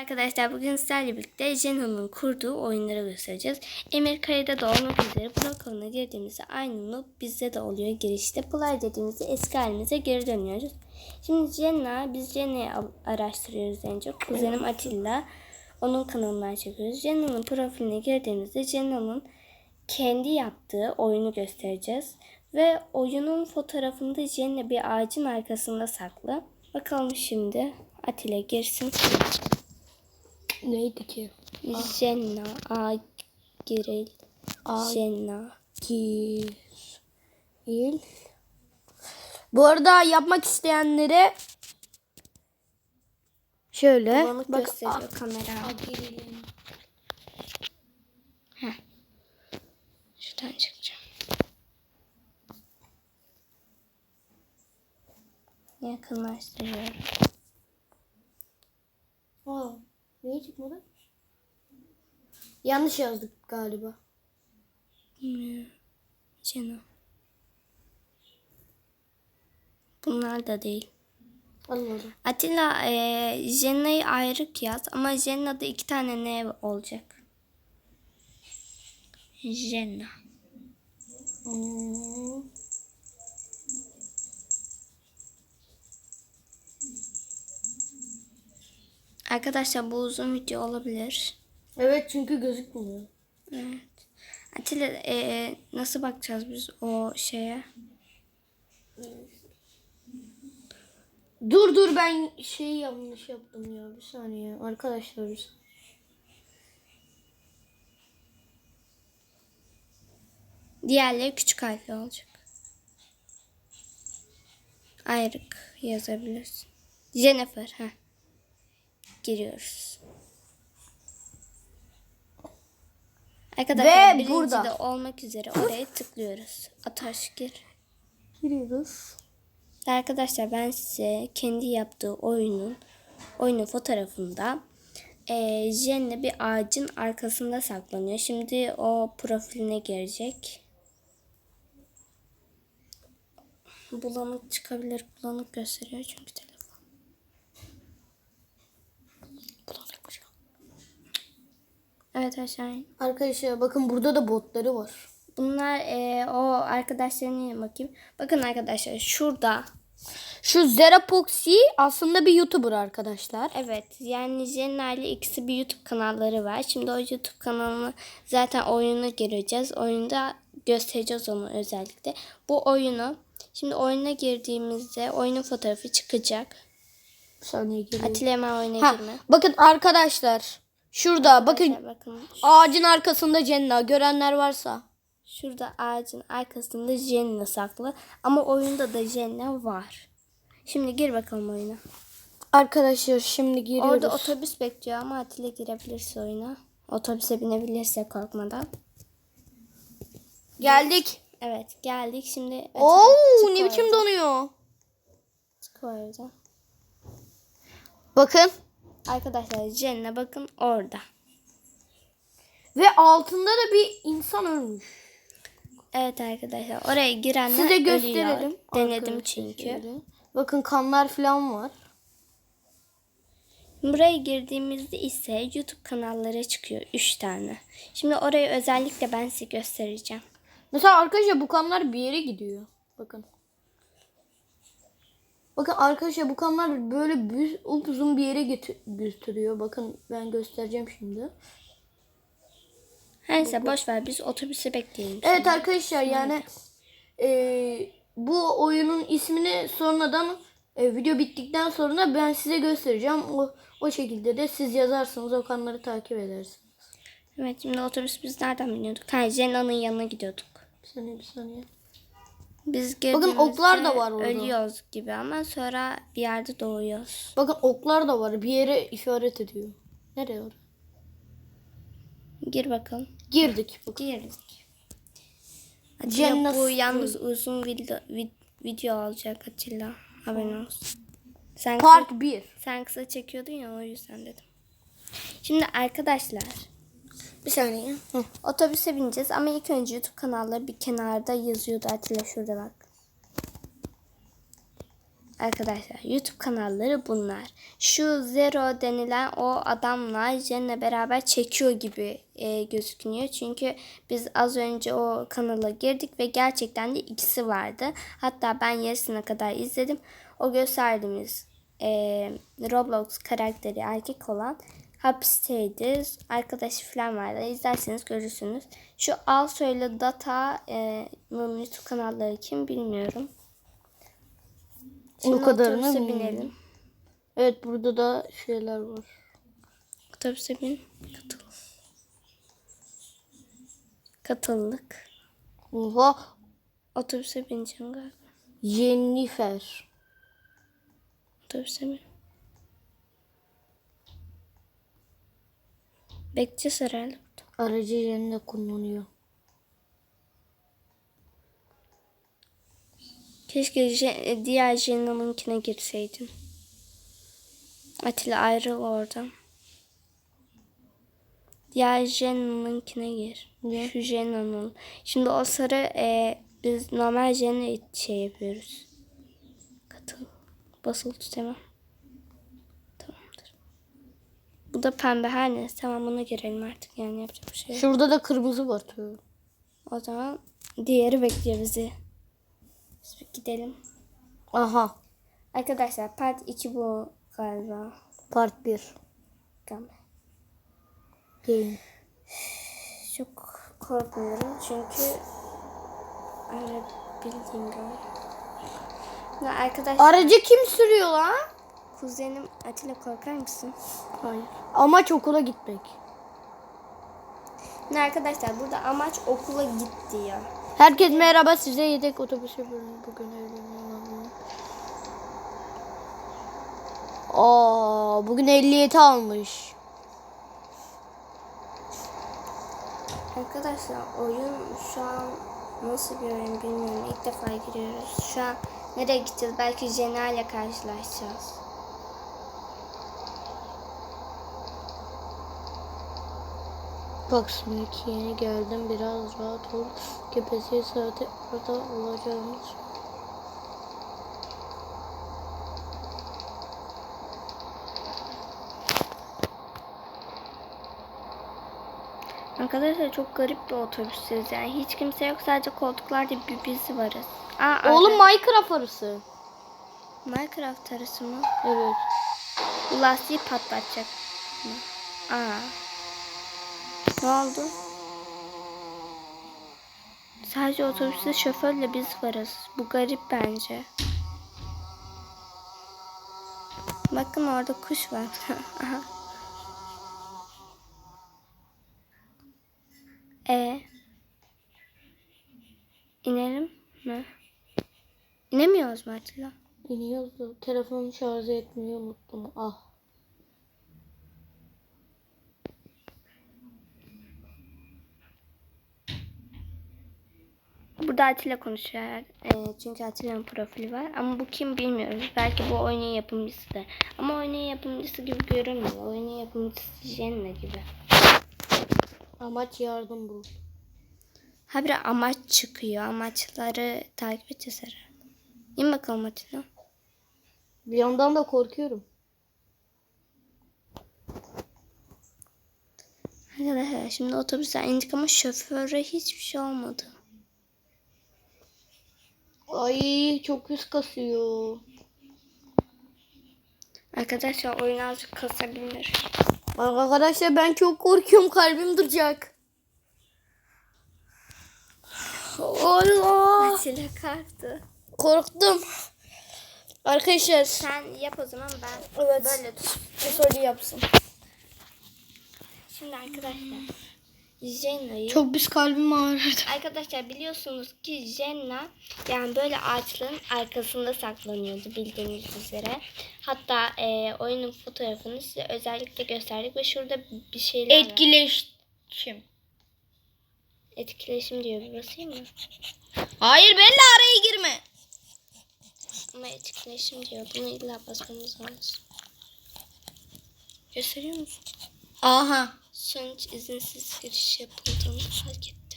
Arkadaşlar bugün sizlerle birlikte Jenho'nun kurduğu oyunları göstereceğiz. Emir de olmak üzere blok alanına girdiğimizde aynı noob bizde de oluyor girişte. Play dediğimizde eski halimize geri dönüyoruz. Şimdi Jenna, biz Jenna'yı araştırıyoruz en çok. Kuzenim Atilla, onun kanalından çekiyoruz. Jenna'nın profiline girdiğimizde Jenna'nın kendi yaptığı oyunu göstereceğiz. Ve oyunun fotoğrafında Jenna bir ağacın arkasında saklı. Bakalım şimdi Atilla girsin. Neydi ki? Jenna, A Giril, Jenna. Gir. İl. Bu arada yapmak isteyenlere şöyle Bulanık bak gösteriyor kamera. Şuradan çıkacağım. Yakınlaştırıyorum. Aa, neyi çıkmadı? Yanlış yazdık galiba. Jenna. Bunlar da değil. Anladım. Atilla e, Jenna'yı ayrık yaz ama Jenna'da iki tane ne olacak? Jenna. Hmm. Arkadaşlar bu uzun video olabilir. Evet çünkü gözükmüyor. Evet. Atilla e, nasıl bakacağız biz o şeye? Dur dur ben şeyi yanlış yaptım ya. Bir saniye arkadaşlar. bir saniye. Diğerleri küçük harfli olacak. Ayrık yazabilirsin. Jennifer. ha. Giriyoruz. Arkadaşlar Ve birinci burada. de olmak üzere oraya tıklıyoruz. Ataş gir. Giriyoruz. Arkadaşlar ben size kendi yaptığı oyunun oyunun fotoğrafında eee Jen'le bir ağacın arkasında saklanıyor. Şimdi o profiline girecek. Bulanık çıkabilir. Bulanık gösteriyor çünkü telefon. Evet aşağı in. Arkadaşlar bakın burada da botları var. Bunlar eee, o arkadaşlarına bakayım. Bakın arkadaşlar şurada Şu Zerapoxy aslında bir YouTuber arkadaşlar. Evet yani Jenna ile ikisi bir YouTube kanalları var. Şimdi o YouTube kanalını zaten oyunu gireceğiz. Oyunda göstereceğiz onu özellikle. Bu oyunu şimdi oyuna girdiğimizde oyunun fotoğrafı çıkacak. Bir saniye giriyor. Atilla hemen oyuna girme. bakın arkadaşlar. Şurada bakın bakın ağacın arkasında Cenna. Görenler varsa. şurada ağacın arkasında Jenna saklı. Ama oyunda da Jenna var. Şimdi gir bakalım oyuna. Arkadaşlar şimdi giriyoruz. Orada otobüs bekliyor ama Atilla girebilirse oyuna. Otobüse binebilirse korkmadan. Geldik. Evet geldik şimdi. Oo ne biçim donuyor. Çık. Bakın. Arkadaşlar Jenna bakın orada. Ve altında da bir insan ölmüş. Evet arkadaşlar oraya girenler Size ölüyor. gösterelim. Denedim çünkü. şöyle. Bakın kanlar falan var. Buraya girdiğimizde ise YouTube kanalları çıkıyor. 3 tane. Şimdi orayı özellikle ben size göstereceğim. Mesela arkadaşlar bu kanlar bir yere gidiyor. Bakın. Bakın arkadaşlar bu kanlar böyle bir, uzun bir yere götü- götürüyor. Bakın ben göstereceğim şimdi. Neyse boş ver biz otobüsü bekleyelim. Evet arkadaşlar yani eee, bu oyunun ismini sonradan e, video bittikten sonra ben size göstereceğim. O, o şekilde de siz yazarsınız o kanları takip edersiniz. Evet şimdi otobüs biz nereden biniyorduk? Ha Jenna'nın yanına gidiyorduk. Bir saniye bir saniye. Biz girdiğimizde oklar da var orada. Ölüyoruz gibi ama sonra bir yerde doğuyoruz. Bakın oklar da var. Bir yere işaret ediyor. Nereye oraya? Gir bakalım. Girdik. Bakın. Girdik. Atilla Cennet bu yalnız uzun video, vid- video olacak Atilla. Haberin olsun. Sen kısa, Part 1. sen kısa çekiyordun ya o yüzden dedim. Şimdi arkadaşlar Bir saniye. Hı. otobüse bineceğiz ama ilk önce YouTube kanalları bir kenarda yazıyordu Atilla şurada bak. Arkadaşlar YouTube kanalları bunlar. Şu Zero denilen o adamla Jen'le beraber çekiyor gibi e, gözüküyor. Çünkü biz az önce o kanala girdik ve gerçekten de ikisi vardı. Hatta ben yarısına kadar izledim. O gösterdiğimiz e, Roblox karakteri erkek olan hapisteydi. Arkadaşı falan vardı. İzlerseniz görürsünüz. Şu Al Söyle Data'nın YouTube kanalları kim bilmiyorum. Şimdi O bilmiyorum. binelim. Evet burada da şeyler var. Otobüse bin. Katıl. Katıldık. Oha Otobüse bineceğim galiba. Jennifer. Otobüse bin. Bekçi herhalde. Aracı yerinde kullanıyor. Keşke diğer Jena'nınkine girseydin. Atilla ayrıl oradan. Diğer Jena'nınkine gir. Şu Jena'nın. Şimdi o sarı e, biz normal Jena şey yapıyoruz. Katıl. Basılı tut hemen. Tamamdır. Bu da pembe her neyse. Tamam buna girelim artık. Yani yapacak bir şey yok. Şurada da kırmızı var. Tüh. O zaman diğeri bekliyor bizi. Biz bir gidelim. Aha. Arkadaşlar part 2 bu galiba. Part 1. Galiba. Game. Çok korkmuyorum çünkü öyle bildiğim gibi. Ya arkadaşlar Aracı kim sürüyor lan? kuzenim Atilla korkar mısın? Hayır. Amaç okula gitmek. Ne arkadaşlar burada amaç okula git diyor. Herkes merhaba size yedek otobüs yapıyorum bugün evleniyorum. Aa, bugün 57 almış. Arkadaşlar oyun şu an nasıl bir oyun bilmiyorum. İlk defa giriyoruz. Şu an nereye gideceğiz? Belki Jena ile karşılaşacağız. Smek yeni geldim biraz rahat ol. Kepesi saate orada olacağımız. Arkadaşlar çok garip bir otobüsüz yani. Hiç kimse yok. Sadece koltuklarda bir biz varız. Aa, Oğlum arka- Minecraft arısı. Minecraft arası mı? Evet. Bu lastiği patlatacak? Aa. Ne oldu? Sadece otobüste şoförle biz varız. Bu garip bence. Bakın orada kuş var. Aha. e İnelim mi? İnemiyoruz mu Atilla? İniyoruz da telefonu şarj etmeyi unuttum. Ah. Burada Atilla konuşuyor. Ee, çünkü Atilla'nın profili var. Ama bu kim bilmiyoruz. Belki bu oyunun yapımcısı da. Ama oyunun yapımcısı gibi görünmüyor. Oyunun yapımcısı Jenna gibi. Amaç yardım bu. Habire amaç çıkıyor. Amaçları takip edeceğiz herhalde. İn bakalım Atilla. Bir yandan da korkuyorum. Arkadaşlar şimdi otobüsten indik ama şoföre hiçbir şey olmadı. Ay çok hız kasıyor. Arkadaşlar oyun azıcık kasabilir. Arkadaşlar ben çok korkuyorum kalbim duracak. Allah. Atilla kalktı. Korktum. Arkadaşlar. Sen yap o zaman ben Evet. böyle tut. Şöyle yapsın. Şimdi arkadaşlar Jenna'yı Çok biz kalbim ağrıdı. Arkadaşlar biliyorsunuz ki Jenna yani böyle ağaçların arkasında saklanıyordu bildiğiniz üzere. Hatta e, oyunun fotoğrafını size özellikle gösterdik ve şurada bir şeyler var. Etkileşim. Etkileşim diyor bir basayım mı? Hayır benimle araya girme. Ama etkileşim diyor. Bunu illa basmamız lazım. Gösteriyor musun? Aha. Sonuç izinsiz giriş yapıldığını fark etti.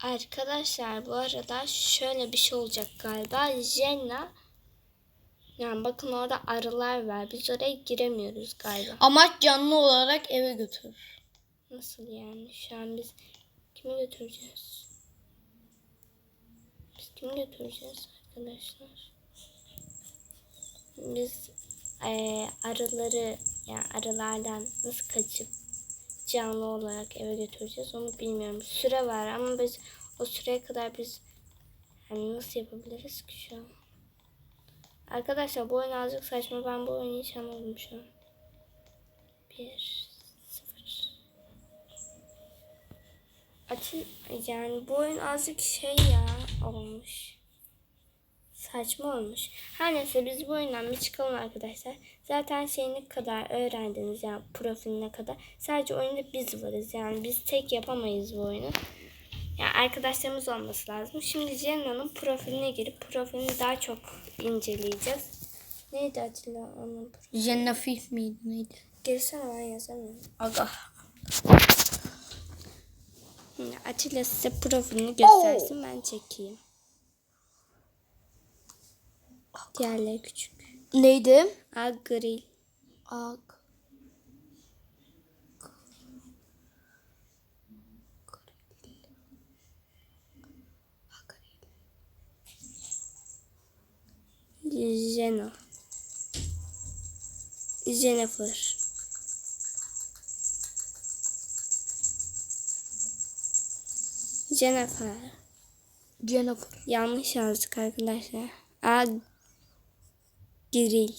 Arkadaşlar bu arada şöyle bir şey olacak galiba. Jenna yani bakın orada arılar var. Biz oraya giremiyoruz galiba. Amaç canlı olarak eve götür. Nasıl yani? Şu an biz kimi götüreceğiz? Kimi götüreceğiz arkadaşlar? Biz eee, arıları yani arılardan nasıl kaçıp canlı olarak eve götüreceğiz onu bilmiyorum. Süre var ama biz o süreye kadar biz yani nasıl yapabiliriz ki şu an? Arkadaşlar bu oyun azıcık saçma. Ben bu oyunu hiç anlamadım şu an. Bir, sıfır. Açın yani bu oyun azıcık şey ya olmuş. Saçma olmuş. Her neyse biz bu oyundan bir çıkalım arkadaşlar. Zaten şeyini kadar öğrendiniz yani profiline kadar. Sadece oyunda biz varız yani biz tek yapamayız bu oyunu. Yani arkadaşlarımız olması lazım. Şimdi Cenna'nın profiline girip profilini daha çok inceleyeceğiz. Neydi Atilla onun profili? Jenna Fif miydi neydi? Girsene ben yazamıyorum. Aga. Atilla size profilini göstersin ben çekeyim. Diğerleri küçük. Neydi? Agril. Ag. Jeno. Jennifer. Jennifer. Jennifer. Yanlış yazdık arkadaşlar. A Giril.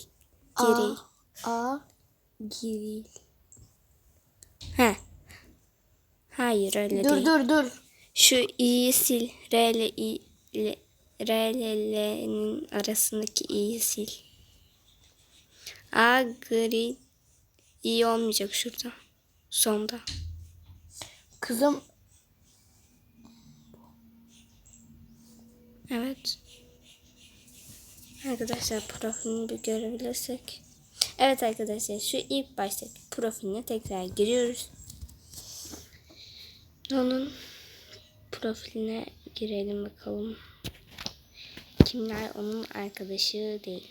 Giril. A. Giril. He. Hayır öyle Dur değil. dur dur. Şu i'yi sil. R ile i ile R ile L'nin arasındaki i'yi sil. A gri i olmayacak şurada. Sonda. Kızım Evet. Arkadaşlar profilini bir görebilirsek. Evet arkadaşlar şu ilk baştaki profiline tekrar giriyoruz. Onun profiline girelim bakalım. Kimler onun arkadaşı değil.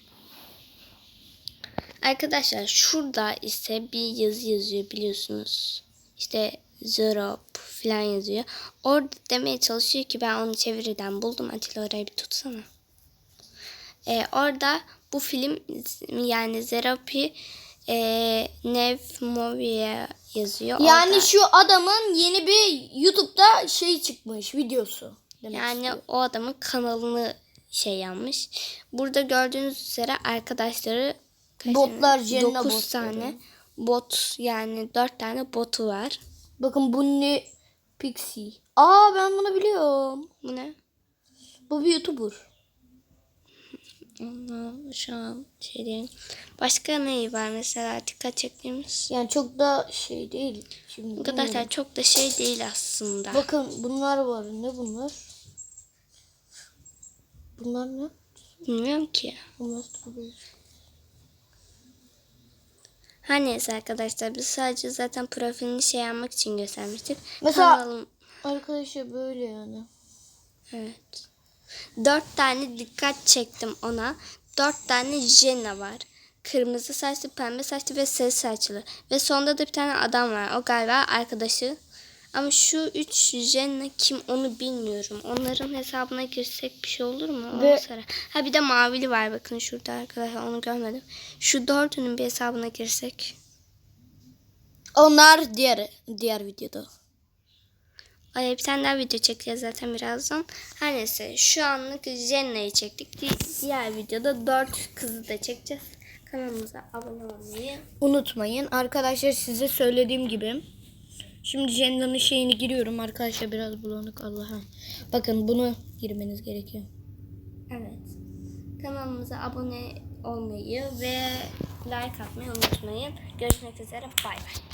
Arkadaşlar şurada ise bir yazı yazıyor biliyorsunuz. İşte Zero falan yazıyor. Orada demeye çalışıyor ki ben onu çeviriden buldum. Atilla orayı bir tutsana. Ee, orada bu film yani Zerapi e, Nev Movie yazıyor. yani Orada- şu adamın yeni bir YouTube'da şey çıkmış videosu. Demek Yani istiyor. o adamın kanalını şey yapmış. Burada gördüğünüz üzere arkadaşları Botlar, tane? Jenna Dokuz botları. tane bot yani dört tane botu var. Bakın bu ne? Pixie. Aa ben bunu biliyorum. Bu ne? Bu bir YouTuber. Onu şu an şey diyeyim. Başka neyi var mesela dikkat çektiğimiz? Yani çok da şey değil. Şimdi Arkadaşlar çok da şey değil aslında. Bakın bunlar var. Ne bunlar? Bunlar ne? Bilmiyorum ki. Bunlar strawberry. Her neyse arkadaşlar biz sadece zaten profilini şey yapmak için göstermiştik. Mesela- Kanalım- Arkadaşlar böyle yani. Evet. Dört tane dikkat çektim ona. Dört tane Jenna var. Kırmızı saçlı, pembe saçlı ve sarı saçlı. Ve sonda da bir tane adam var. O galiba arkadaşı. Ama şu üç Jenna kim onu bilmiyorum. Onların hesabına girsek bir şey olur mu? Ve- Olsa- Ha bir de mavili var bakın şurada arkadaşlar onu görmedim. Şu dördünün bir hesabına girsek. Onlar diğer diğer videoda. Ay bir tane daha video çekeceğiz zaten birazdan. Her neyse şu anlık Jenna'yı çektik. Di- Diğer videoda dört kızı da çekeceğiz. Kanalımıza abone olmayı. Unutmayın arkadaşlar size söylediğim gibi. Şimdi Jenda'nın şeyini giriyorum arkadaşlar biraz bulanık Allah'a. Bakın bunu girmeniz gerekiyor. Evet. Kanalımıza abone olmayı ve like atmayı unutmayın. Görüşmek üzere. Bay bay.